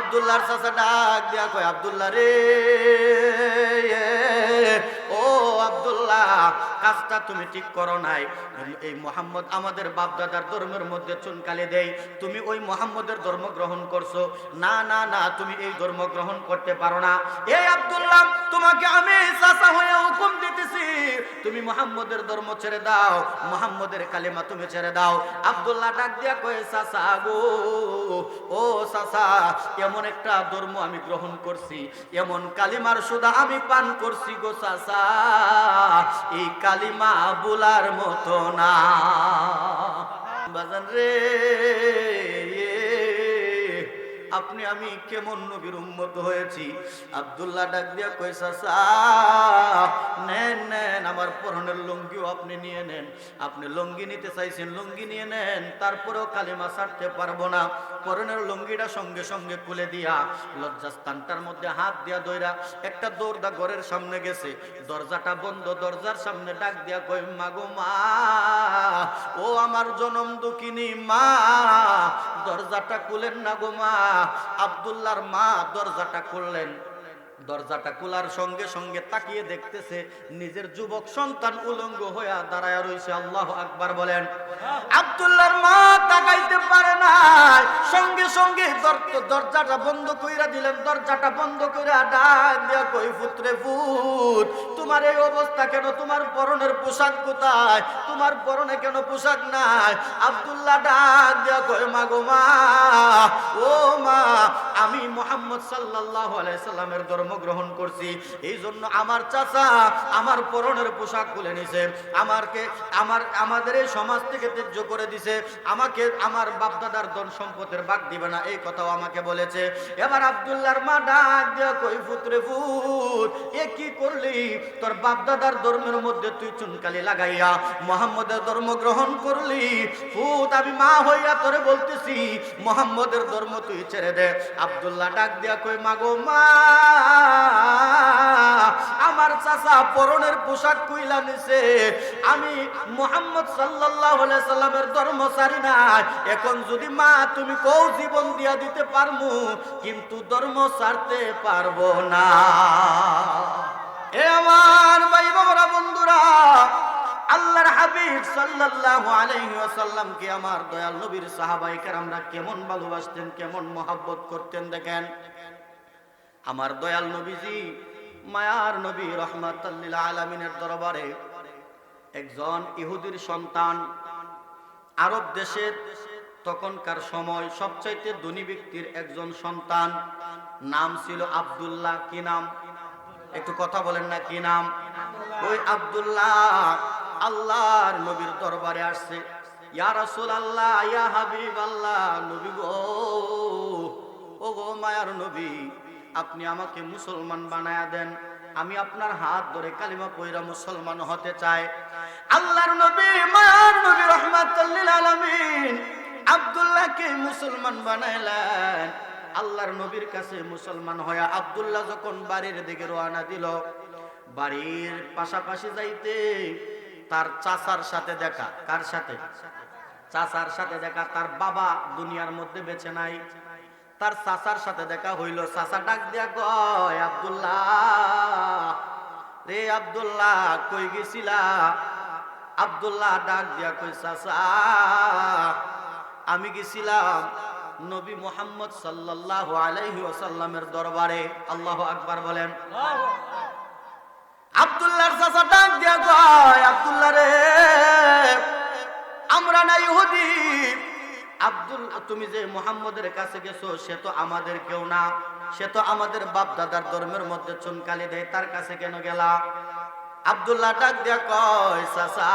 আব্দুল্লাহর চাচা ডাক দিয়া কয় আব্দুল্লাহ রে ও আব্দুল্লাহ কাজটা তুমি ঠিক করো নাই। এই মোহাম্মদ আমাদের বাপদাদার ধর্মের মধ্যে চুনকালি দেই। তুমি ওই মোহাম্মদের ধর্ম গ্রহণ করছ। না না না, তুমি এই ধর্ম গ্রহণ করতে পারো না। এই আব্দুল্লাহ, তোমাকে আমি চাচা হয়ে হুকুম দিতেছি। তুমি মোহাম্মদের ধর্ম ছেড়ে দাও। মোহাম্মদের কালিমা তুমি ছেড়ে দাও। আব্দুল্লাহ ডাক দিয়া কয়ে, চাচা গো, ও চাচা, এমন একটা ধর্ম আমি গ্রহণ করছি। এমন কালিমার সুদা আমি পান করছি গো চাচা। এই কালিমা বুলার মতো না। বাজান রে আপনি, আমি কেমন নবীর উম্মত হয়েছি? আব্দুল্লাহ ডাক দিয়া কইসা নেন নেন, আমার পরনের লুঙ্গিও আপনি নিয়ে নেন। আপনি লুঙ্গি নিতে চাইছেন, লুঙ্গি নিয়ে নেন, তারপরেও কালিমা ছাড়তে পারব না। পরনের লুঙ্গিটা সঙ্গে সঙ্গে খুলে দিয়া, লজ্জাস্থানটার মধ্যে হাত দিয়া দইরা একটা দৌড়দা ঘরের সামনে গেছে। দরজাটা বন্ধ, দরজার সামনে ডাক দিয়া কই মাগো মা, ও আমার জনম দুঃখিনী মা দরজাটা খুলেন না গো মা। আব্দুল্লাহর মা দরজাটা খুললেন। দরজাটা খোলার সঙ্গে সঙ্গে তাকিয়ে দেখতেছে নিজের যুবক সন্তান উলঙ্গ হইয়া দাঁড়ায় রইছে। আল্লাহ আকবার বলেন, আব্দুল্লাহর মা তাকাইতে পারে না সঙ্গে সঙ্গে দরজাটা বন্ধ কইরা দিলেন। দরজাটা বন্ধ কইরা ডাক দিয়া কই পুত্রে পুত তোমার এই অবস্থা কেন? তোমার পরনের পোশাক কোথায়? তোমার পরনে কেন পোশাক নাই? আব্দুল্লাহ ডাক দিয়া কই মা গো মা, ও মা, আমি মোহাম্মদ সাল্লাল্লাহু আলাইহি সাল্লামের ধর্ম গ্রহণ করছি। এই জন্য আমার চাচা আমার পরনের পোশাক খুলে নিছে। আমারকে, আমার, আমাদের এই সমাজ থেকে ত্যায্য করে দিছে। আমাকে, আমার বাপদাদার ধন সম্পদের ভাগ দিবে না, এই কথাও আমাকে বলেছে। এবার আব্দুল্লাহর মা ডাক দিয়া কই পুত্রে পুত এ কি করলি? তোর বাপদাদার ধর্মের মধ্যে তুই চুনকালি লাগাইয়া, মোহাম্মদের ধর্ম গ্রহণ করলি? পুত আমি মা হইয়া তোরে বলতেছি, মোহাম্মদের ধর্ম তুই ছেড়ে দে। আব্দুল্লাহ ডাক দিয়া কই মাগো মা আমার চাচা পরনের পোশাক কুইলা নিছে। আমি মোহাম্মদ আলাইহি সাল্লামের ধর্ম সারি নাই। এখন যদি মা, তুমি কৌ জীবন দিয়া দিতে পারমু, কিন্তু ধর্ম ছাড়তে পারব না। এ আমার ভাই বাবারা বন্ধুরা, আল্লাহর হাবিব সাল্লাল্লাহু আলাইহি ওয়াসাল্লামকে আমার দয়াল নবীর সাহাবায়ে কেরামরা কেমন ভালোবাসতেন, কেমন মহাব্বত করতেন, দেখেন। আমার দয়াল নবীজি, মায়ার নবী রহমাতাল্লিল আলমিনের দরবারে একজন ইহুদির সন্তান আরব দেশের তখনকার সময় সবচাইতে ধনী ব্যক্তির একজন সন্তান, নাম ছিল আব্দুল্লাহ। কি নাম? একটু কথা বলেন না, কি নাম? ওই আব্দুল্লাহ আল্লাহর নবীর দরবারে আসছে। ইয়া রাসূল আল্লাহ ইয়া হাবিব আল্লাহ নবী গো ও গো মায়ার নবী। আপনি আমাকে মুসলমান বানায়া দেন। আমি আপনার হাত ধরে কালিমা পয়রা মুসলমান হতে চাই। আল্লাহর নবী, মায়ার নবী রহমাতুল্লিল আলামিন আব্দুল্লাহকে মুসলমান বানাইলেন। আল্লাহর নবীর কাছে মুসলমান হয়ে আব্দুল্লাহ যখন বাড়ির দিকে রওনা দিল, বাড়ির পাশাপাশি যাইতে তার চাচার সাথে দেখা। কার সাথে? চাচার সাথে দেখা। তার বাবা দুনিয়ার মধ্যে বেঁচে নাই। তার চাচার সাথে দেখা হইল। চাচা ডাক দিয়া কয়, আব্দুল্লাহ, রে আব্দুল্লাহ, কই গেছিলা? আব্দুল্লাহ ডাক দিয়া কই চাচা, আমি গেছিলাম নবী মোহাম্মদ সাল্লাল্লাহু আলাইহি ওয়াসাল্লামের দরবারে। আল্লাহু আকবার বলেন। আব্দুল্লাহর চাচা ডাক দিয়া কয়, আব্দুল্লাহ রে, আমরা না ইহুদি আব্দুল, তুমি যে মোহাম্মদের কাছে গেছো, সে তো আমাদের কেউ না। সে তো আমাদের বাপ দাদার ধর্মের মধ্যে চুনকালি দেয়, তার কাছে কেন গেলা? আব্দুল্লাহ ডাক দিয়া কয়, চাচা,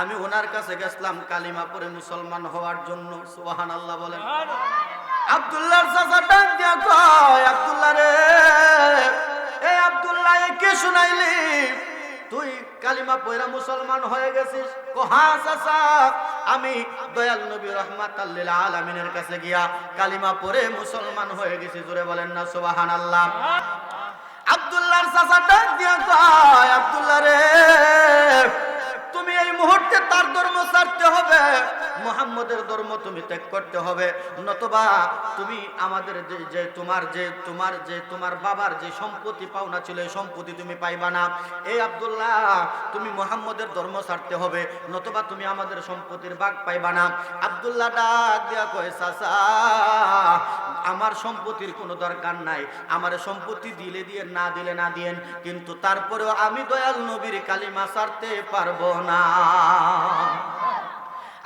আমি ওনার কাছে গেছিলাম কালিমা পরে মুসলমান হওয়ার জন্য। সুবহান আল্লাহ বলেন। আব্দুল্লাহর চাচা ডাক দিয়া কয়, আব্দুল্লাহ রে, এ আব্দুল্লাহ কে শুনাইলি? তুই কালিমা পয়রা মুসলমান হয়ে গেছিস। কোহা চাচা, আমি দয়াল নবী রহমাত আলামিনের কাছে গিয়া কালিমা পরে মুসলমান হয়ে গেছি, জোরে বলেন না সুবাহান আল্লাহ আব্দুল্লাহর চাচা ডাক দিয়া আব্দুল্লাহ রে। মুহূর্তে তার ধর্ম ছাড়তে হবে। মোহাম্মদের ধর্ম তুমি ত্যাগ করতে হবে। নতবা তুমি আমাদের যে তোমার যে তোমার যে, তোমার বাবার যে সম্পত্তি পাওনা ছিল, এই সম্পত্তি তুমি পাইবা না। এই আব্দুল্লাহ, তুমি মোহাম্মদের ধর্ম ছাড়তে হবে। নতবা তুমি আমাদের সম্পত্তির ভাগ পাইবা না। আব্দুল্লাহ ডাক দিয়া কয়, চাচা আমার সম্পত্তির কোনো দরকার নাই। আমার সম্পত্তি দিলে দিয়ে না দিলে না দিয়েন, কিন্তু তারপরেও আমি দয়াল নবীর কালিমা সারতে পারব না।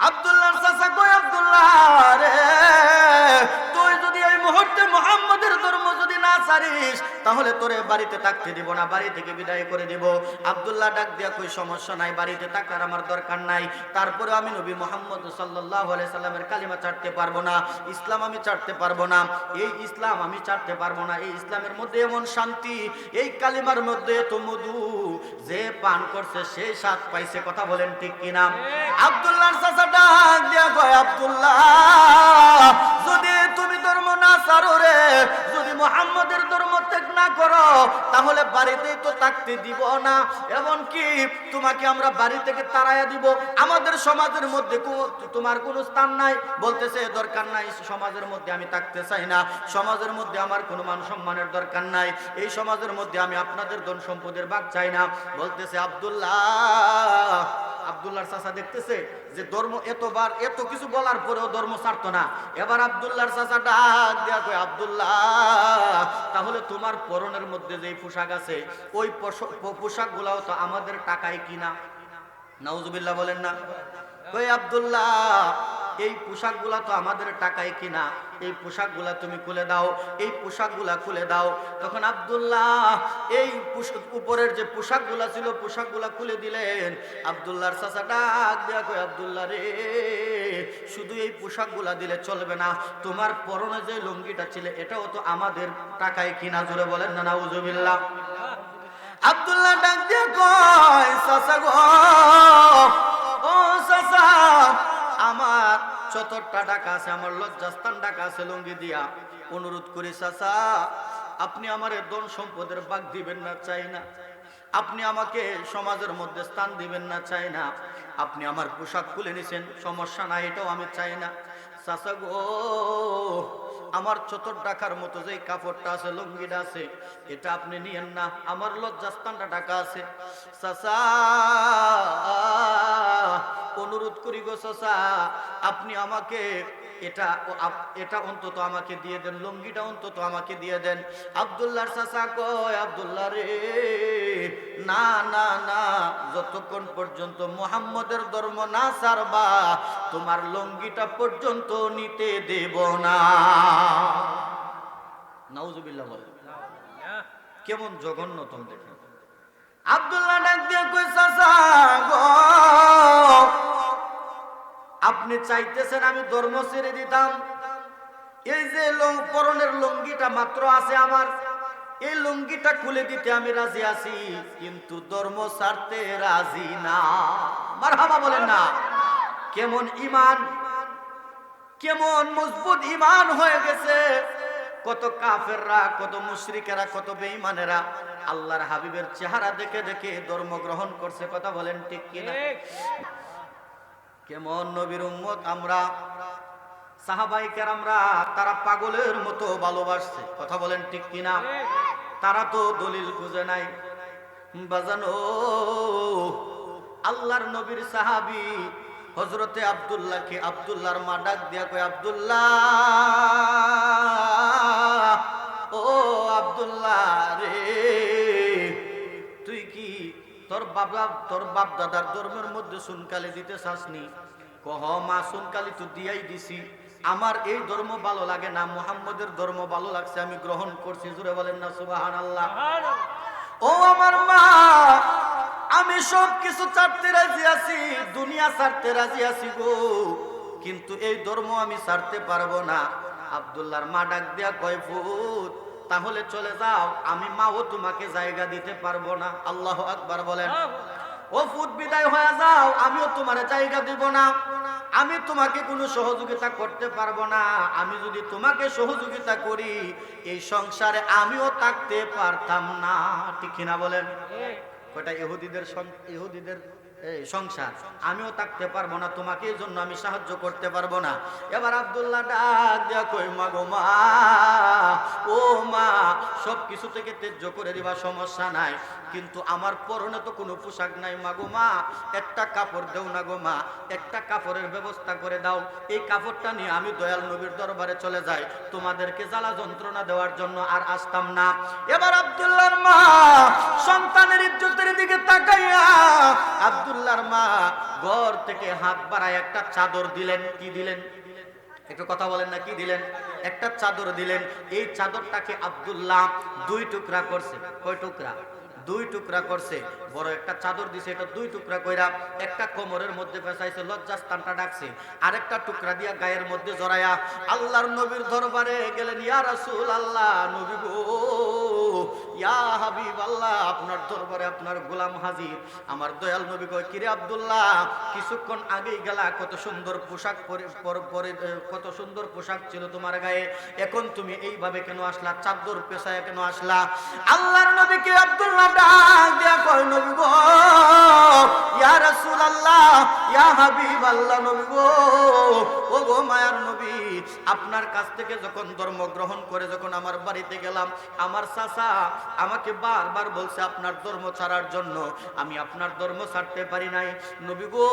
আব্দুল্লাহ চাচা কই আব্দুল্লাহ রে, তুই যদি এই মুহূর্তে মোহাম্মদের ছাড়িস তাহলে তোরে বাড়িতে থাকতে দিব না বাড়ি থেকে বিদায় করে দিব। আব্দুল্লাহ ডাক দিয়া কই সমস্যা নাই বাড়িতে থাকার আমার দরকার নাই। তারপরে আমি নবী মোহাম্মদ সাল্লাল্লাহু আলাইহি সাল্লামের কালিমা ছাড়তে পারব না ইসলাম আমি ছাড়তে পারব না। এই ইসলাম আমি ছাড়তে পারব না এই ইসলামের মধ্যে এমন শান্তি এই কালিমার মধ্যে এত মধু যে পান করছে সে স্বাদ পাইছে কথা বলেন ঠিক কিনা? আব্দুল্লাহর চাচা ডাক দিয়া কয় আব্দুল্লাহ না করো, তাহলে বাড়িতেই তো থাকতে দিব না। এমন কি তোমাকে আমরা বাড়ি থেকে তাড়াইয়া দিব। আমাদের সমাজের মধ্যে তোমার কোনো স্থান নাই। বলতেছে, দরকার নাই, সমাজের মধ্যে আমি থাকতে চাই না। সমাজের মধ্যে আমার কোনো মান সম্মানের দরকার নাই। এই সমাজের মধ্যে আমি আপনাদের ধন সম্পদের ভাগ চাই না। বলতেছে, আব্দুল্লাহ আব্দুল্লাহর চাচা দেখতেছে যে ধর্ম এতবার, এত কিছু বলার পরেও ধর্ম ছাড়তো না। এবার আব্দুল্লাহর চাচা ডাক দেয়া কয়, আব্দুল্লাহ তোমার পরনের মধ্যে যে পোশাক আছে, ওই পোশাক গুলাও তো আমাদের টাকায় কিনা? নাউজুবিল্লাহ বলেন না। ওই আবদুল্লাহ, এই পোশাকগুলা তো আমাদের টাকায় কিনা? এই পোশাকগুলা তুমি খুলে দাও, এই পোশাকগুলা খুলে দাও। তখন আব্দুল্লাহ এই উপরের যে পোশাকগুলা ছিল, পোশাকগুলা খুলে দিলেন। আব্দুল্লাহর চাচা ডাক দেয়া আব্দুল্লাহ রে, শুধু এই পোশাকগুলা দিলে চলবে না। তোমার পরনে যে লুঙ্গিটা ছিল, এটাও তো আমাদের টাকায় কিনা জুড়ে বলেন না, নাউজুবিল্লাহ। আব্দুল্লাহ ডাক দিয়ে কয়, চাচা গো চতরটা ঢাকা আছে, আমার লজ্জাস্থান ঢাকা আছে, লুঙ্গি দিয়া অনুরোধ করি, চাচা, আপনি আমার ধন সম্পদের বাঘ দিবেন না, চাই না। আপনি আমাকে সমাজের মধ্যে স্থান দিবেন না, চাই না। আপনি আমার পোশাক খুলে নিছেন, সমস্যা না এটাও আমি চাই না। চাচা গো আমার চতুর টাকার মতো যে কাপড়টা আছে, লুঙ্গিটা আছে, এটা আপনি নিয়েন না। আমার লজ্জাস্থানটা টাকা আছে। অনুরোধ করি গো আপনি আমাকে এটা এটা অন্তত আমাকে দিয়ে দেন, লুঙ্গিটা অন্তত আমাকে দিয়ে দেন। আব্দুল্লাহর চাচা কয়, আব্দুল্লাহ রে, না না না, যতক্ষণ পর্যন্ত মোহাম্মদের ধর্ম না সারবা তোমার লুঙ্গিটা পর্যন্ত নিতে দেব না। কেমন জঘন্যতম দেখেন। আব্দুল্লাহ ডাক দিয়ে কই গো আপনি চাইতেছেন আমি ধর্ম ছেড়ে দিতাম। এই যে পরনের লুঙ্গিটা মাত্র আছে আমার, এই লুঙ্গিটা খুলে দিতে আমি রাজি আছি, কিন্তু ধর্ম ছাড়তে রাজি না। মারহাবা বলেন না। কেমন ইমান? কেমন মজবুত ইমান হয়ে গেছে। কত কাফেররা, কত মুশরিকেরা, কত বেঈমানেরা আল্লাহর হাবিবের চেহারা দেখে দেখে ধর্ম গ্রহণ করছে, কথা বলেন ঠিক কিনা? কেমন নবীর উম্মত আমরা? সাহাবাই আমরা তারা পাগলের মতো ভালোবাসছে। কথা বলেন ঠিক কিনা? তারা তো দলিল খুঁজে নাই। বাজানো, আল্লাহর নবীর সাহাবি হজরতে আব্দুল্লাহকে আব্দুল্লাহর মা ডাক দিয়া কয়, আব্দুল্লাহ, ও আব্দুল্লাহ রে। তোর বাবা তোর বাপ দাদার ধর্মের মধ্যে সুনকালি দিতে চাসনি। কহ মা সুনকালি তো দিয়াই দিছি। আমার এই ধর্ম ভালো লাগে না মুহাম্মদের ধর্ম ভালো লাগছে আমি গ্রহণ করছি। জুড়ে বলেন না সুবাহান আল্লাহ ও আমার মা আমি সব কিছু ছাড়তে রাজি আছি দুনিয়া ছাড়তে রাজি আছি গো। কিন্তু এই ধর্ম আমি ছাড়তে পারব না। আব্দুল্লাহর মা ডাক দিয়া কয় ফুট তাহলে চলে যাও আমি মাও তোমাকে জায়গা দিতে পারব না। আল্লাহ আকবার বলেন। ও ফুট বিদায় হয়ে যাও আমিও তোমার জায়গা দিব না। আমি তোমাকে কোনো সহযোগিতা করতে পারব না। আমি যদি তোমাকে সহযোগিতা করি এই সংসারে আমিও থাকতে পারতাম না। ঠিক কিনা বলেন? কয়টা ইহুদিদের ইহুদিদের সংসার, আমিও থাকতে পারব না, তোমাকে এই জন্য আমি সাহায্য করতে পারব না। এবার আব্দুল্লাহ ডাক দিয়া কই মা গো মা, ও মা সব কিছু থেকে তেজ্য করে দিবা, সমস্যা নাই। কিন্তু আমার পরনে তো কোনো পোশাক নাই, মা গো মা, একটা কাপড় দেও না গো মা, একটা কাপড়ের ব্যবস্থা করে দাও। এই কাপড়টা নিয়ে আমি দয়াল নবীর দরবারে চলে যাই, তোমাদেরকে জ্বালা যন্ত্রণা দেওয়ার জন্য আর আসতাম না। এবার আব্দুল্লাহর মা সন্তানের ইজ্জতের দিকে তাকাইয়া আব্দুল্লাহর মা ঘর থেকে হাত বাড়ায় একটা চাদর দিলেন, কি দিলেন? একটু কথা বলেন না, কি দিলেন? একটা চাদর দিলেন। এই চাদরটাকে আব্দুল্লাহ দুই টুকরা করছে। কয় টুকরা? দুই টুকরা করছে। বড় একটা চাদর দিছে, এটা দুই টুকরা কইরা একটা কোমরের মধ্যে পেঁচাইছে লজ্জাস্থানটা ডাকছে। আরেকটা টুকরা দিয়া গায়ের মধ্যে জড়ায়া আল্লাহর নবীর দরবারে গেলেন, ইয়া রাসূল আল্লাহ নবী গো আল্লাহ, আপনার দরবারে আপনার গোলাম হাজির। আমার দয়াল নবী কয়, কিরে আব্দুল্লাহ, কিছুক্ষণ আগেই গেলা, কত সুন্দর পোশাক পরে কত সুন্দর পোশাক ছিল তোমার গায়ে। এখন তুমি এইভাবে কেন আসলা? চাদর পেশায় কেন আসলা? আল্লাহর নবীকে আব্দুল্লাহ ডাক দিয়া কয়, নবী গো, ইয়া রাসূলুল্লাহ, ইয়া হাবিব আল্লাহ, নবী গো ও গো মায়ার নবী, আপনার কাছ থেকে যখন ধর্ম গ্রহণ করে যখন আমার বাড়িতে গেলাম, আমার চাচা আমাকে বারবার বলছে আপনার ধর্ম ছাড়ার জন্য। আমি আপনার ধর্ম ছাড়তে পারি নাই। নবী গো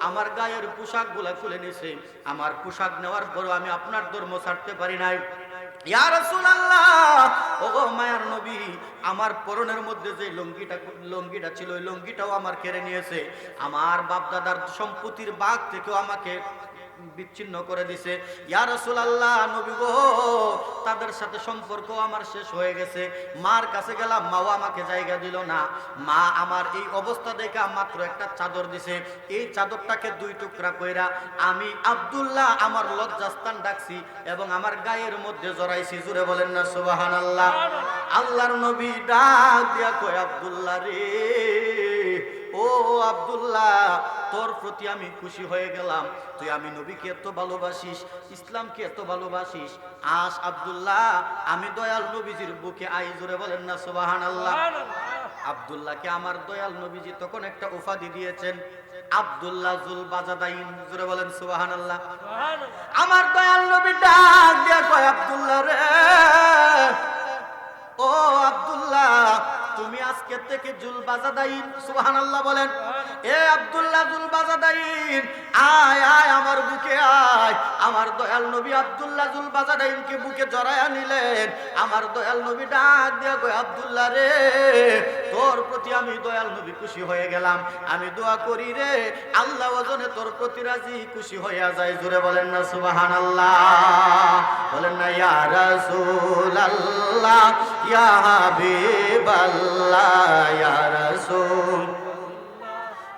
আমার গায়ের পোশাকগুলা খুলে নিছে। আমার পোশাক নেওয়ার পরও আমি আপনার ধর্ম ছাড়তে পারি নাই। নবী, আমার পরনের মধ্যে যে লঙ্গিটা লঙ্গিটা ছিল, ওই লঙ্গিটাও আমার কেড়ে নিয়েছে। আমার বাপ দাদার সম্পত্তির বাঘ থেকেও আমাকে বিচ্ছিন্ন করে দিছে। ইয়া রাসূলুল্লাহ, নবী গো, তাদের সাথে সম্পর্ক আমার শেষ হয়ে গেছে। মার কাছে গেলাম, মাও আমাকে জায়গা দিল না। মা আমার এই অবস্থা দেখে মাত্র একটা চাদর দিছে। এই চাদরটাকে দুই টুকরা কইরা আমি আব্দুল্লাহ, আমার লজ্জাস্থান ডাকছি এবং আমার গায়ের মধ্যে জড়াইছি। জুড়ে বলেন না, সুবহানাল্লাহ। আল্লাহর নবী ডাক দিয়া কয়, আব্দুল্লাহ রে, ও আব্দুল্লাহ তোর প্রতি আমি খুশি হয়ে গেলাম। তুই আমি নবীকে এত ভালোবাসিস ইসলামকে এত ভালোবাসিস। আস আব্দুল্লাহ আমি দয়াল নবীজির বুকে আই জোরে বলেন না সুবাহান আল্লাহ আব্দুল্লাহকে আমার দয়াল নবীজি তখন একটা উপাধি দিয়েছেন। আব্দুল্লাহ জুল বাজাদাইন জোরে বলেন সুবাহান আল্লাহ আমার দয়াল নবী ডাক দিয়া কয় আব্দুল্লাহ রে ও আব্দুল্লাহ তুমি আজকে থেকে জুল বাজাদাইন সুবহানাল্লাহ বলেন। এ আব্দুল্লাহ জুল বাজাদাইন আয় আয় আমার বুকে আয়। আমার দয়াল নবী আব্দুল্লাহ জুল বাজাদাইনকে বুকে জড়ায়া নিলেন। আমার দয়াল নবী ডাক দিয়া কয়, আব্দুল্লাহ রে, তোর প্রতি আমি দয়াল নবী খুশি হয়ে গেলাম। আমি দোয়া করি রে, আল্লাহ ওজনে তোর প্রতি রাজি, খুশি হইয়া যায়। জুড়ে বলেন না, সুবহানাল্লাহ। বলেন না, ইয়া রাসূলাল্লাহ, ইয়া হাবিবাল্লাহ, ইয়া রাসূল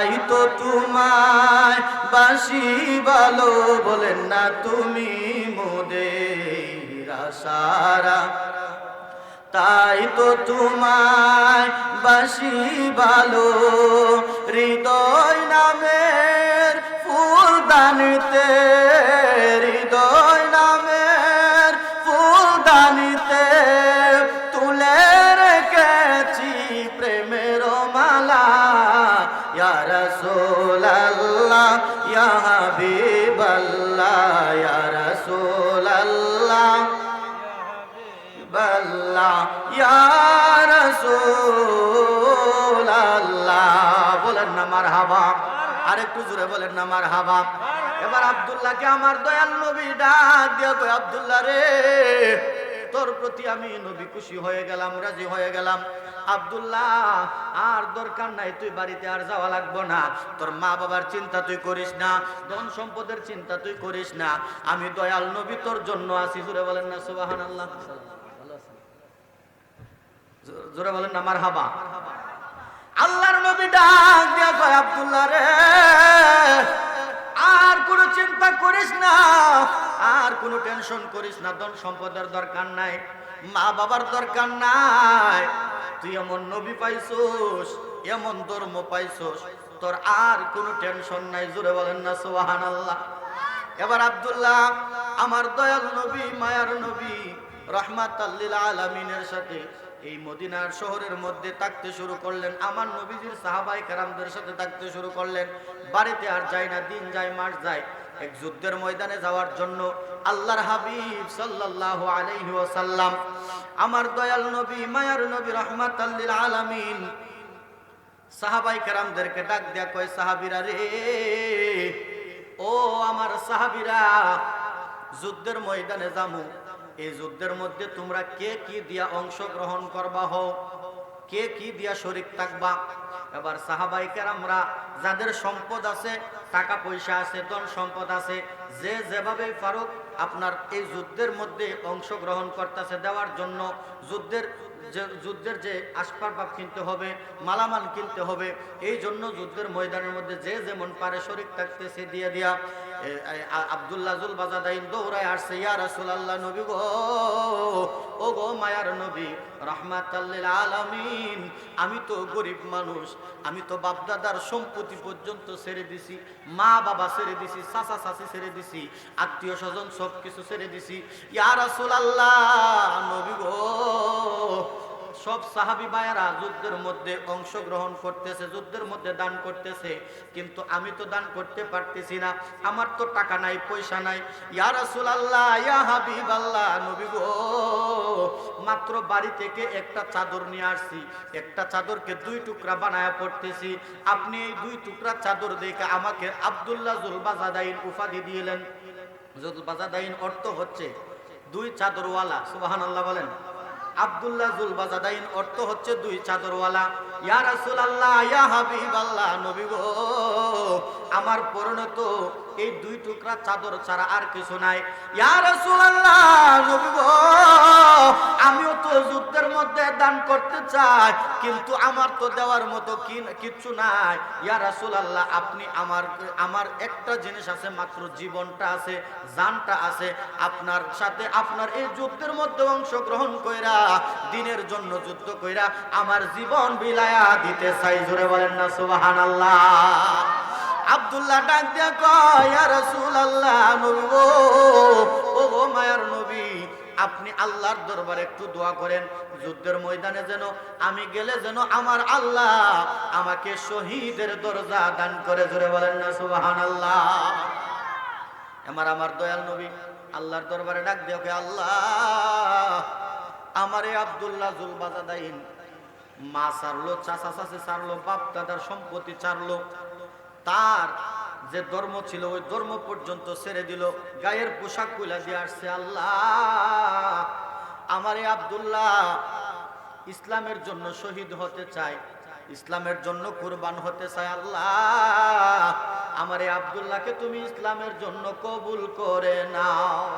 তাই তো তোমায় বাসি ভালো বলেন না তুমি মোদের সারা তাই তো তোমায় বাসি ভালো হৃদয় নামের ফুল বলেন হাবা জোরে বলেন হাবা এবার আব্দুল্লাহকে আমার দয়াল নবী ডাক আব্দুল্লাহ রে, তোর প্রতি আমি নবী খুশি হয়ে গেলাম, রাজি হয়ে গেলাম। আব্দুল্লাহ, আর দরকার নাই, তুই বাড়িতে আর যাওয়া লাগবো না। তোর মা বাবার চিন্তা তুই করিস না, ধন সম্পদের চিন্তা তুই করিস না। আমি দয়াল নবী তোর জন্য আছি। জুড়ে বলেন না সুবাহান আল্লাহ জোরে বলেন না মার হাবা আল্লাহর নবী ডাক দিয়া কয়, আব্দুল্লাহ রে, আর কোনো চিন্তা করিস না, আর কোনো টেনশন করিস না, ধন সম্পদের দরকার নাই মা বাবার দরকার নাই, তুই এমন নবী পাইছোস, এমন ধর্ম পাইছোস, তোর আর কোনো টেনশন নাই, জোরে বলেন না সোহান আল্লাহ এবার আব্দুল্লাহ, আমার দয়াল নবী, মায়ার নবী রহমাত আলমিনের সাথে এই মদিনার শহরের মধ্যে থাকতে শুরু করলেন। আমার নবীজির সাহাবাই কারামদের সাথে থাকতে শুরু করলেন। বাড়িতে আর যায় না, দিন যায়, মাস যায়। এক যুদ্ধের ময়দানে যাওয়ার জন্য আল্লাহর হাবিব সাল্লাল্লাহু আলাইহি ওয়াসাল্লাম, আমার দয়াল নবী, মায়ার নবী রহমাত আলামিন, সাহাবাই কারামদেরকে ডাক দেয়া কয়, সাহাবিরা রে, ও আমার সাহাবিরা, যুদ্ধের ময়দানে যামু। এই যুদ্ধের মধ্যে তোমরা কে কি দিয়া অংশগ্রহণ করবা হও কে কি দিয়া শরিক থাকবা? এবার সাহাবাইকার আমরা যাদের সম্পদ আছে, টাকা পয়সা আছে, ধন সম্পদ আছে, যে যেভাবে পারুক আপনার এই যুদ্ধের মধ্যে অংশগ্রহণ করতেছে দেওয়ার জন্য যুদ্ধের যুদ্ধের যে আসবাব কিনতে হবে, মালামাল কিনতে হবে, এই জন্য যুদ্ধের ময়দানের মধ্যে যে যেমন পারে শরিক থাকতেছে, দিয়ে দিয়া আব্দুল্লাহ জুল বাজাদাইন দৌড়ায় আসছে, ইয়া রাসূলুল্লাহ নবী গো, ও গো মায়ার নবী রহমাতাল্লিল আলামিন, আমি তো গরিব মানুষ, আমি তো বাপদাদার সম্পত্তি পর্যন্ত ছেড়ে দিছি মা বাবা ছেড়ে দিছি, চাচা, চাচি ছেড়ে দিছি, আত্মীয় স্বজন সব কিছু ছেড়ে দিছি। ইয়া রাসূলুল্লাহ নবী গো সব সাহাবি ভাইয়ারা যুদ্ধের মধ্যে অংশগ্রহণ করতেছে, যুদ্ধের মধ্যে দান করতেছে। কিন্তু আমি তো দান করতে পারতেছি না। আমার তো টাকা নাই, পয়সা নাই। ইয়া রাসূলুল্লাহ, ইয়া হাবিবাল্লাহ, নবী গো। মাত্র বাড়ি থেকে একটা চাদর নিয়ে আসছি। একটা চাদরকে দুই টুকরা বানায় পড়তেছি। আপনি এই দুই টুকরা চাদর দেখে আমাকে আব্দুল্লাহ জুলবাজাদাইন উপাধি দিলেন। জুলবাজাদাইন অর্থ হচ্ছে দুই চাদরওয়ালা, সুবহানাল্লাহ বলেন। আব্দুল্লাহ জুলবাজাদাইন অর্থ হচ্ছে দুই চাদরওয়ালা। ইয়া রাসূলুল্লাহ ইয়া হাবিবাল্লাহ নবী গো আমার পরিণত এই দুই টুকরা চাদর ছাড়া আর কিছু নাই। আমিও তো যুদ্ধের মধ্যে দান করতে চাই, কিন্তু আমার তো দেওয়ার মতো কি কিচ্ছু নাই। ইয়া রাসূলুল্লাহ, আপনি আমার আমার একটা জিনিস আছে, মাত্র জীবনটা আছে, জানটা আছে। আপনার সাথে আপনার এই যুদ্ধের মধ্যে অংশগ্রহণ কইরা, দিনের জন্য যুদ্ধ কইরা, আমার জীবন বিলায়া দিতে চাই। জোরে বলেন না, সুবহানাল্লাহ। আব্দুল্লাহ ডাক দিয়া কয় নবী গো, ও গো মায়ার নবী, আপনি আল্লাহর দরবারে একটু দোয়া করেন। যুদ্ধের ময়দানে যেন আমি গেলে যেন আমার আল্লাহ আমাকে শহীদের দরজা দান করে। জোরে বলেন না সুবাহান আল্লাহ আমার আমার দয়াল নবী, আল্লাহর দরবারে ডাক দিয়ে ওকে আল্লাহ, আমারে আব্দুল্লাহ জুলবাজাদাইন মা সারলো, চাচা চাচি সারলো, বাপ দাদার সম্পত্তি ছাড়লো তার যে ধর্ম ছিল, ওই ধর্ম পর্যন্ত ছেড়ে দিল। গায়ের পোশাক কুলা দিয়ে আসছে, আল্লাহ, আমার এই আব্দুল্লাহ, ইসলামের জন্য শহীদ হতে চায় ইসলামের জন্য কুরবান হতে চায় আল্লাহ, আমার এই আব্দুল্লাহকে তুমি ইসলামের জন্য কবুল করে নাও।